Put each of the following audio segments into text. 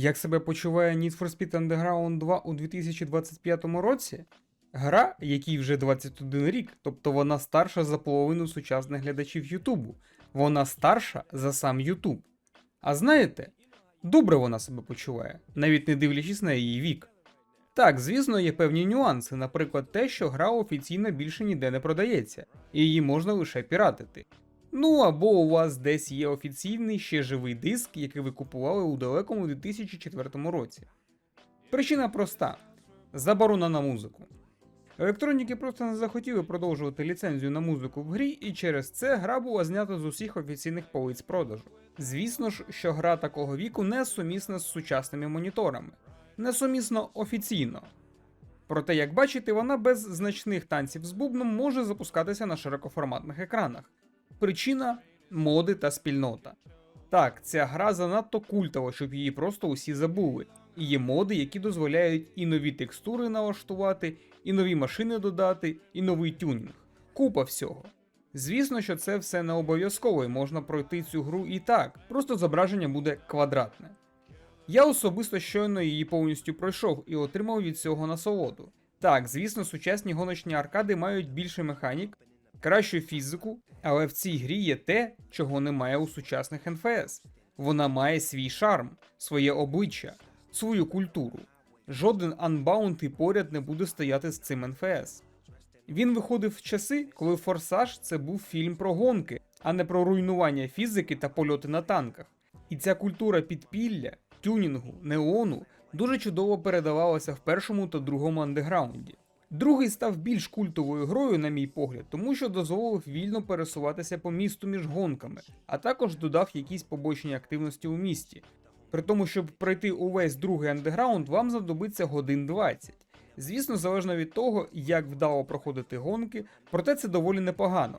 Як себе почуває Need for Speed Underground 2 у 2025 році? Гра, якій вже 21 рік, тобто вона старша за половину сучасних глядачів Ютубу. Вона старша за сам Ютуб. А знаєте, добре вона себе почуває, навіть не дивлячись на її вік. Так, звісно, є певні нюанси, наприклад, те, що гра офіційно більше ніде не продається, і її можна лише піратити. Ну або у вас десь є офіційний ще живий диск, який ви купували у далекому 2004 році. Причина проста: заборона на музику. Електроніки просто не захотіли продовжувати ліцензію на музику в грі, і через це гра була знята з усіх офіційних полиць продажу. Звісно ж, що гра такого віку не сумісна з сучасними моніторами, несумісно офіційно. Проте, як бачите, вона без значних танців з бубном може запускатися на широкоформатних екранах. Причина моди та спільнота. Так, ця гра занадто культова, щоб її просто усі забули. І є моди, які дозволяють і нові текстури налаштувати, і нові машини додати, і новий тюнінг. Купа всього. Звісно, що це все не обов'язково і можна пройти цю гру і так, просто зображення буде квадратне. Я особисто щойно її повністю пройшов і отримав від цього насолоду. Так, звісно, сучасні гоночні аркади мають більше механік, кращу фізику, але в цій грі є те, чого немає у сучасних НФС. Вона має свій шарм, своє обличчя, свою культуру. Жоден Unbound поряд не буде стояти з цим НФС. Він виходив в часи, коли Форсаж це був фільм про гонки, а не про руйнування фізики та польоти на танках. І ця культура підпілля, тюнінгу, неону дуже чудово передавалася в першому та другому андеграунді. Другий став більш культовою грою, на мій погляд, тому що дозволив вільно пересуватися по місту між гонками, а також додав якісь побочні активності у місті. При тому, щоб пройти увесь другий андеграунд, вам знадобиться годин 20. Звісно, залежно від того, як вдало проходити гонки, проте це доволі непогано.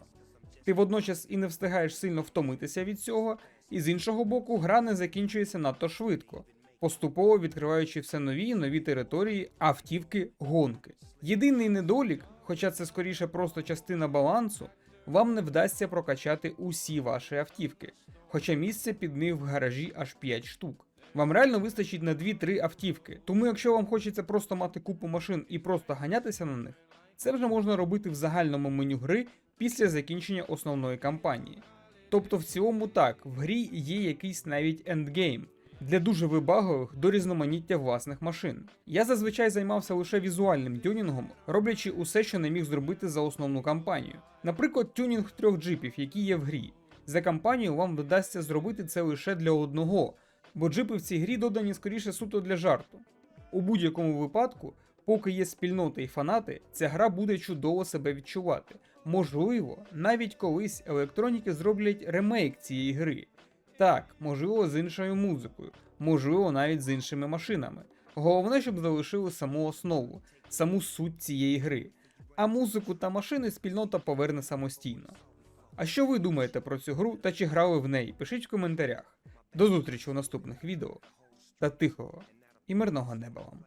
Ти водночас і не встигаєш сильно втомитися від цього, і з іншого боку, гра не закінчується надто швидко, поступово відкриваючи все нові і нові території, автівки, гонки. Єдиний недолік, хоча це скоріше просто частина балансу, вам не вдасться прокачати усі ваші автівки, хоча місця під них в гаражі аж 5 штук. Вам реально вистачить на 2-3 автівки, тому якщо вам хочеться просто мати купу машин і просто ганятися на них, це вже можна робити в загальному меню гри після закінчення основної кампанії. Тобто в цілому так, в грі є якийсь навіть ендгейм для дуже вибагливих до різноманіття власних машин. Я зазвичай займався лише візуальним тюнінгом, роблячи усе, що не міг зробити за основну кампанію. Наприклад, тюнінг трьох джипів, які є в грі. За кампанію вам вдасться зробити це лише для одного, бо джипи в цій грі додані скоріше суто для жарту. У будь-якому випадку, поки є спільнота і фанати, ця гра буде чудово себе відчувати. Можливо, навіть колись електроніки зроблять ремейк цієї гри. Так, можливо, з іншою музикою, можливо, навіть з іншими машинами. Головне, щоб залишили саму основу, саму суть цієї гри. А музику та машини спільнота поверне самостійно. А що ви думаєте про цю гру та чи грали в неї? Пишіть в коментарях. До зустрічі у наступних відео та тихого і мирного неба вам.